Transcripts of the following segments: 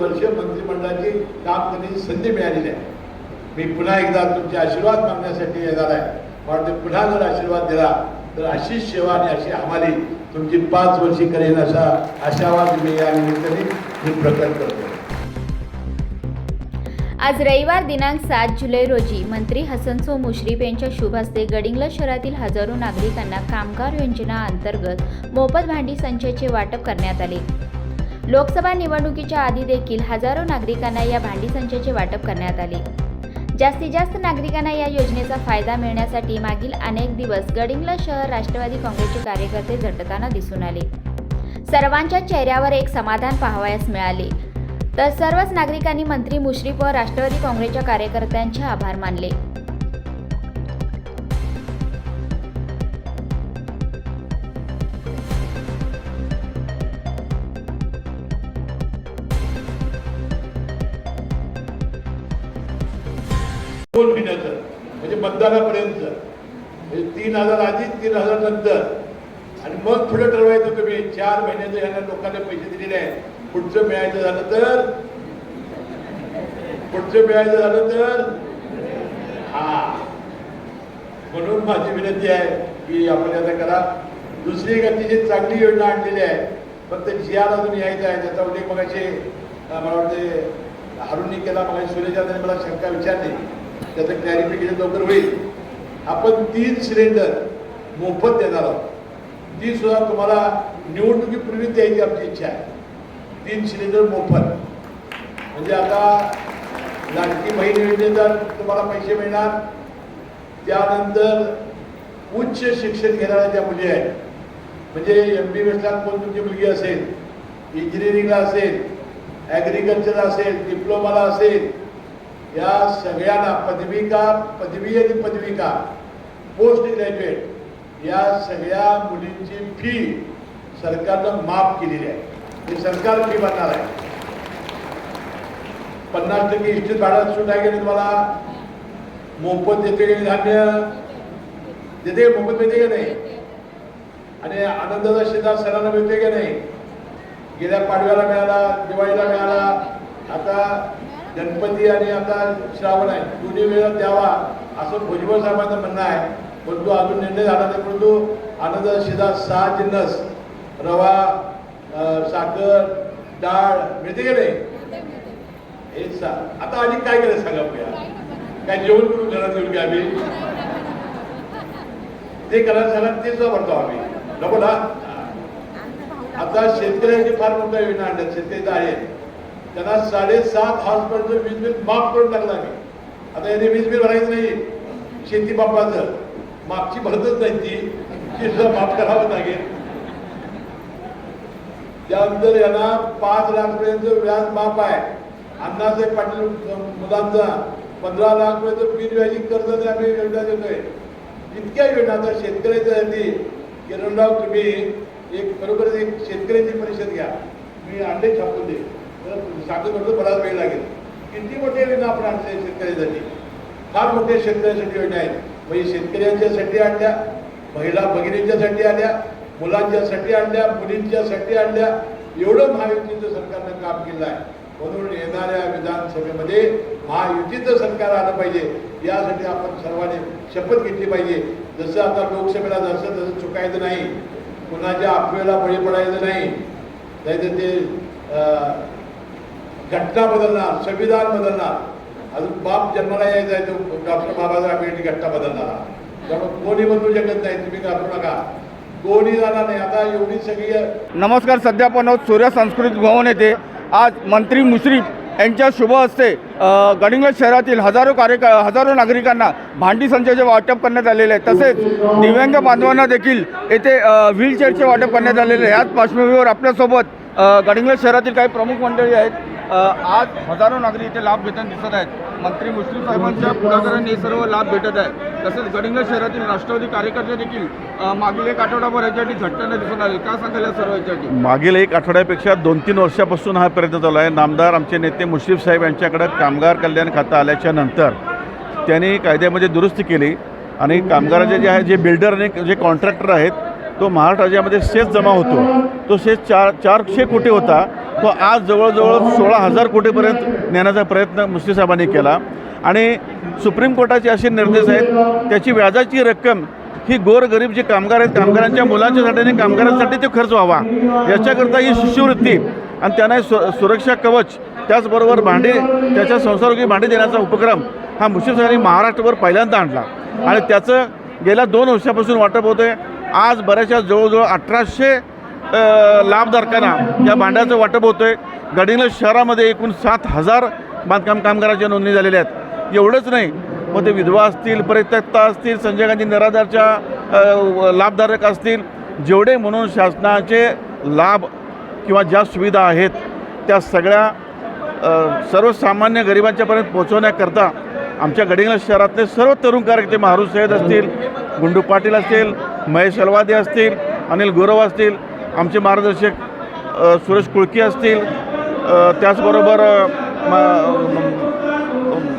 वर्ष मंत्रिमंडळाची काम करण्याची संधी मिळालेली आहे. मी पुन्हा एकदा तुमचे आशीर्वाद मागण्यासाठी येणार आहे. पण ते पुन्हा जर आशीर्वाद दिला तर अशीच सेवा आणि अशी आम्हाला तुमची पाच वर्षी करेन असा आशावाद मी या निमित्ताने मी प्रकट करतो. आज रविवार दिनांक सात जुलै रोजी मंत्री हसनसो मुश्रीफ यांच्या शुभ हस्ते गडिंग्लज शहरातील हजारो नागरिकांना कामगार योजना अंतर्गत मोफत भांडी संचयाचे वाटप करण्यात आले. लोकसभा निवडणुकीच्या आधी देखील हजारो नागरिकांना या भांडी संचाचे वाटप करण्यात आले. जास्तीत जास्त नागरिकांना या योजनेचा फायदा मिळण्यासाठी मागील अनेक दिवस गडिंगला शहर राष्ट्रवादी काँग्रेसचे कार्यकर्ते झटताना दिसून आले. सर्वांच्या चेहऱ्यावर एक समाधान पाहावयास मिळाले. तर सर्वच नागरिकांनी मंत्री मुश्रीफ व राष्ट्रवादी काँग्रेसच्या कार्यकर्त्यांचे आभार मानले. दोन महिन्याचं म्हणजे मतदानापर्यंत म्हणजे तीन हजार आधी तीन हजार नंतर. आणि मग पुढे ठरवायचं तुम्ही चार महिन्याचं ह्यांना लोकांना पैसे दिलेले आहे पुढचं मिळायचं झालं तर? पुढचं मिळायचं झालं तर? हा. म्हणून माझी विनंती आहे की आपण आता करा. दुसरी एक अतिशय चांगली योजना आणलेली आहे. फक्त जी आर अजून यायचं आहे त्याचा उल्लेख मगाशी मला वाटते हारूननी केला मग सुरेशांनी मला शंका विचारली. त्याचं क्लॅरिफिकेशन लवकर होईल. आपण तीन सिलेंडर मोफत देणार आहोत. ती सुद्धा तुम्हाला निवडणुकीपूर्वी द्यायची आमची इच्छा आहे. तीन सिलेंडर मोफत. म्हणजे आता लाडकी बहीण योजनेचा तुम्हाला पैसे मिळणार. त्यानंतर उच्च शिक्षण घेणाऱ्या ज्या मुली आहेत म्हणजे एम बी एसला कोण तुमची मुलगी असेल इंजिनिअरिंगला असेल ॲग्रिकल्चर असेल डिप्लोमाला असेल या सगळ्यांना पदविका पदवी आणि पदविका पोस्ट ग्रॅज्युएट या सगळ्या मुलींची फी सरकारनं माफ केलेली आहे. ते सरकार फी भरणार आहे. पन्नास टक्के इष्टित भाड्यात सूट आहे की तुम्हाला? मोफत देते की धान्य? देते मोफत मिळते का नाही? आणि आनंदाचा शेजार सणाला मिळते का नाही? गेल्या पाडव्याला मिळाला दिवाळीला मिळाला. आता गणपती आणि आता श्रावण आहे. दोन्ही वेळा द्यावा असं भुजबळ साहेबांचं म्हणणं आहे. परंतु अजून निर्णय झाला नाही परंतु आनंदाचा शेजार सहा जिन्नस रवा साखर डाळ मिळते का नाही? हे सा आता आधी काय केलं सांगा बघूया काय जेवण करून घरात येऊन घ्या आम्ही. ते करायला सांगा तेच वापरतो आम्ही. नको ना? आता शेतकऱ्यांची फार मोठ्या योजना आणल्या शेतकरी आहेत. त्यांना साडेसात हॉर्सपर्यंत वीज बिल माफ करून टाकलं आम्ही. आता याने वीज बिल भरायचं नाही. शेती बापाचं. मागची भरतच नाही ती. ती सुद्धा माफ करावं लागेल. त्यानंतर यांना पाच लाख पर्यंत व्याज माफ आहे. अण्णासाहेब पाटील मुलांचा पंधरा लाख पर्यंत बिनव्याजी कर्ज आम्ही योजना देतोय. इतक्या योजना आता शेतकऱ्याच्यासाठी किरणराव तुम्ही एक बरोबर एक शेतकऱ्याची परिषद घ्या. मी अंडे छापून देईल सांगत होतो बराच वेळ लागेल. किती मोठ्या योजना आपण आणल्या शेतकऱ्यासाठी? फार मोठ्या शेतकऱ्यासाठी योजना आहेत. म्हणजे शेतकऱ्यांच्यासाठी आणल्या महिला भगिनींच्यासाठी आल्या मुलांच्यासाठी आणल्या मुलींच्यासाठी आणल्या. एवढं महायुतीचं सरकारनं काम केलं आहे. म्हणून येणाऱ्या विधानसभेमध्ये महायुतीचं सरकार आलं पाहिजे. यासाठी आपण सर्वांनी शपथ घेतली पाहिजे. जसं आता लोकसभेला जसं तसं चुकायचं नाही. कुणाच्या अफवेला बळी पडायचं नाही. नाहीतर ते अं, घटना बदलणार संविधान बदलणार. अजून बाप जन्माला यायचा आहे तो डॉक्टर बाबासाहेब आंबेडकर घटना बदलणार. त्यामुळे कोणी बदलू शकत नाही तुम्ही घाबरू नका. कोणी जाणार नाही. आता एवढी सगळी नमस्कार सध्या पण सूर्य सांस्कृतिक भवन येथे. आज मंत्री मुश्रीफ यांच्या शुभ हस्ते अ, गडिंग्लज शहरातील हजारो कार्यक हजारो नागरिकांना भांडी संचाचे वाटप करण्यात आलेले आहे तसेच दिव्यांग बांधवांना देखील येथे व्हीलचेअरचे वाटप करण्यात आलेले आहे याच पार्श्वभूमीवर आपल्यासोबत अ, गडिंग्लज शहरातील काही प्रमुख मंडळी आहेत. आज हजारो नागरिक इथे लाभ घेताना दिसत आहेत. मंत्री मुस्लिम साहेबांच्या पुढाकाराने हे सर्व लाभ भेटत आहे तसेच गडिंग्लज शहरातील राष्ट्रवादी कार्यकर्ते देखील मागील एक आठवडाभर याच्यासाठी झटताना दिसून आले काय सांगाल या सर्व याच्यासाठी? मागील एक आठवड्यापेक्षा दोन तीन वर्षापासून हा प्रयत्न चालू आहे. नामदार आमचे नेते मुश्रीफ साहेब यांच्याकडे कामगार कल्याण खातं आल्याच्यानंतर त्यांनी कायद्यामध्ये दुरुस्ती केली आणि कामगारांचे जे आहे जे बिल्डर आणि जे कॉन्ट्रॅक्टर आहेत तो महाराष्ट्र राज्यामध्ये सेस जमा होतो. तो सेस चार चारशे कोटी होता. तो आज जवळजवळ सोळा हजार कोटीपर्यंत नेण्याचा प्रयत्न मुस्लिम साहेबांनी केला. आणि सुप्रीम कोर्टाचे असे निर्देश आहेत त्याची व्याजाची रक्कम ही गोरगरीब जे कामगार आहेत कामगारांच्या मुलांच्यासाठी आणि कामगारांसाठी ते खर्च व्हावा. याच्याकरता ही शिष्यवृत्ती आणि त्यांना सु सुरक्षा कवच त्याचबरोबर भांडी त्याच्या संसारोगी भांडी देण्याचा उपक्रम हा मुस्लिम साहेबांनी महाराष्ट्रभर पहिल्यांदा आणला. आणि त्याचं गेल्या दोन वर्षापासून वाटप होतं आज बऱ्याचशा जवळजवळ अठराशे लाभधारकांना या भांड्याचं वाटप होतं आहे गडिंग्लज शहरामध्ये एकूण सात हजार बांधकाम कामगारांच्या नोंदणी झालेल्या आहेत. एवढंच नाही मग ते विधवा असतील परित्यक्ता असतील संजय गांधी निराधारच्या लाभधारक असतील जेवढे म्हणून शासनाचे लाभ किंवा ज्या सुविधा आहेत त्या सगळ्या सर्वसामान्य गरिबांच्यापर्यंत पोहोचवण्याकरता आमच्या गडिंग्लज शहरातले सर्व तरुण कार्यकर्ते महारू सैद असतील गुंडू पाटील असतील महेश अलवादे असतील अनिल गुरव असतील आमचे मार्गदर्शक सुरेश कुळकी असतील त्याचबरोबर म-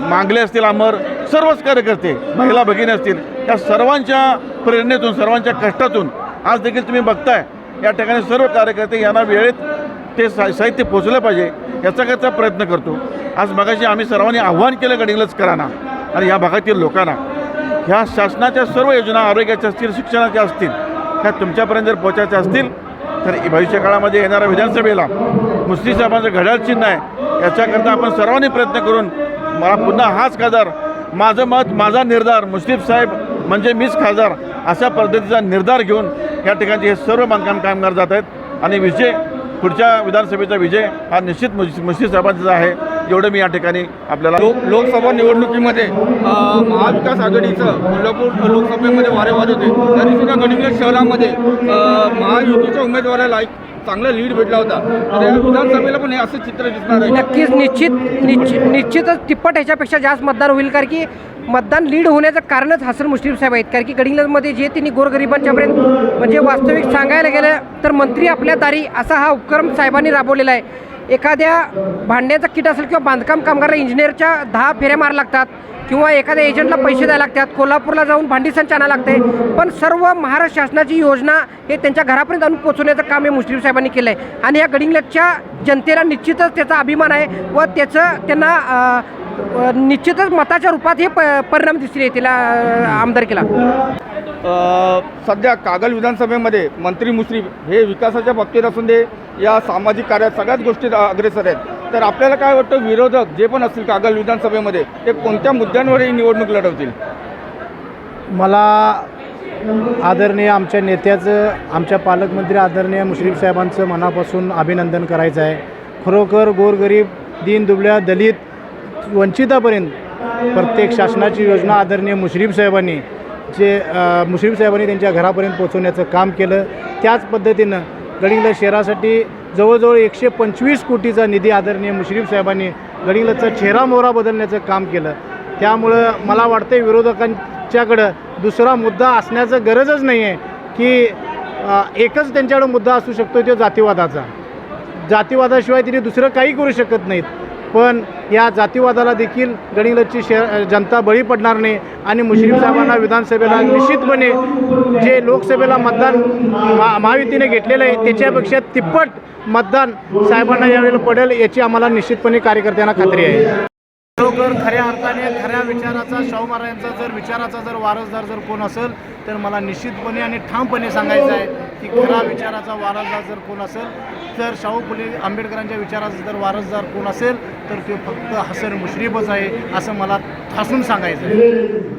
मांगले असतील अमर सर्वच कार्यकर्ते महिला भगिनी असतील या सर्वांच्या प्रेरणेतून सर्वांच्या कष्टातून आज देखील तुम्ही बघताय. या ठिकाणी सर्व कार्यकर्ते यांना वेळेत ते सा साहित्य पोचलं पाहिजे याचा प्रयत्न करतो. आज मगाशी आम्ही सर्वांनी आव्हान केलं गडिंगलजकरांना आणि या भागातील लोकांना. ह्या शासनाच्या सर्व योजना आरोग्याच्या असतील शिक्षणाच्या असतील ह्या तुमच्यापर्यंत जर पोचायच्या असतील तर भविष्य काळामध्ये येणाऱ्या विधानसभेला मुस्लिम साहेबांचं घड्याळ चिन्ह आहे. याच्याकरता आपण सर्वांनी प्रयत्न करून मला पुन्हा हाच खासदार माझं मत माझा निर्धार मुस्लिम साहेब म्हणजे मीच खासदार अशा पद्धतीचा निर्धार घेऊन या ठिकाणी हे सर्व बांधकाम कामगार जात आहेत. आणि विजय पुढच्या विधानसभेचा विजय हा निश्चित मुस्लिम साहेबांचा आहे. एवढं मी या ठिकाणी आपल्याला लोक लोकसभा निवडणुकीमध्ये महाविकास आघाडीचं कोल्हापूर लोकसभेमध्ये वारेवाद होते. तरी सुद्धा गडिंग्लज शहरामध्ये महायुतीच्या उमेदवाराला एक चांगला लीड भेटला होता. तर या विधानसभेला पण हे असं चित्र दिसणार आहे. नक्कीच निश्चित निश्चित निश्चितच तिप्पट ह्याच्यापेक्षा जास्त मतदान होईल कारण की मतदान लीड होण्याचं कारणच हसन मुश्रीफ साहेब आहेत. कारण की गडिंग्लजमध्ये जे त्यांनी गोरगरिबांच्यापर्यंत म्हणजे वास्तविक सांगायला गेलं तर मंत्री आपल्या दारी असा हा उपक्रम साहेबांनी राबवलेला आहे. एखाद्या भांड्याचा किट असेल किंवा बांधकाम कामगार इंजिनियरच्या दहा फेऱ्या मारा लागतात किंवा एखाद्या एजंटला पैसे द्यायला लागतात कोल्हापूरला जाऊन भांडी संच आणायला लागते. पण सर्व महाराष्ट्र शासनाची योजना हे त्यांच्या घरापर्यंत आणून पोचवण्याचं काम हे मुस्लिम साहेबांनी केलं आहे आणि या गडिंग्लजच्या जनतेला निश्चितच त्याचा अभिमान आहे व त्याचं त्यांना निश्चितच मताच्या रूपात हे प परिणाम दिसले तिला आमदार केला सध्या कागल विधानसभेमध्ये मंत्री मुश्रीफ हे विकासाच्या बाबतीत असून दे या सामाजिक कार्यात सगळ्याच गोष्टीत अग्रेसर आहेत. तर आपल्याला काय वाटतं विरोधक जे पण असतील कागल विधानसभेमध्ये ते कोणत्या मुद्द्यांवर ही निवडणूक लढवतील? मला आदरणीय आमच्या नेत्याचं आमच्या पालकमंत्री आदरणीय मुश्रीफ साहेबांचं मनापासून अभिनंदन करायचं आहे. खरोखर गोरगरीब दीनदुबळ्या दलित वंचितापर्यंत प्रत्येक शासनाची योजना आदरणीय मुश्रीफ साहेबांनी जे अ, मुश्रीफ साहेबांनी त्यांच्या घरापर्यंत पोहोचवण्याचं काम केलं त्याच पद्धतीनं गडिंगला शहरासाठी जवळजवळ एकशे पंचवीस कोटीचा निधी आदरणीय मुश्रीफ साहेबांनी गडिंगलाचा चेहरा मोहरा बदलण्याचं काम केलं. त्यामुळं मला वाटतं विरोधकांच्याकडं दुसरा मुद्दा असण्याचं गरजच नाही आहे की एकच त्यांच्याकडं मुद्दा असू शकतो तो जातीवादाचा. जातीवादाशिवाय तिने दुसरं काही करू शकत नाहीत. पण या जातीवादाला देखील गडिंग्लजची शहर जनता बळी पडणार नाही आणि मुश्रीफ साहेबांना विधानसभेला निश्चितपणे जे लोकसभेला मतदान महा महायुतीने घेतलेलं आहे त्याच्यापेक्षा तिप्पट मतदान साहेबांना यावेळेला पडेल याची आम्हाला निश्चितपणे कार्यकर्त्यांना खात्री आहे. खरोखर खऱ्या अर्थाने खऱ्या विचाराचा शाहू महाराजांचा जर विचाराचा जर वारसदार जर कोण असेल तर मला निश्चितपणे आणि ठामपणे सांगायचं आहे की खरा विचाराचा वारसदार जर कोण असेल तर शाहू फुले आंबेडकरांच्या विचाराचा जर वारसदार कोण असेल तर ते फक्त हसन मुश्रीफच आहे असं मला ठासून सांगायचं आहे.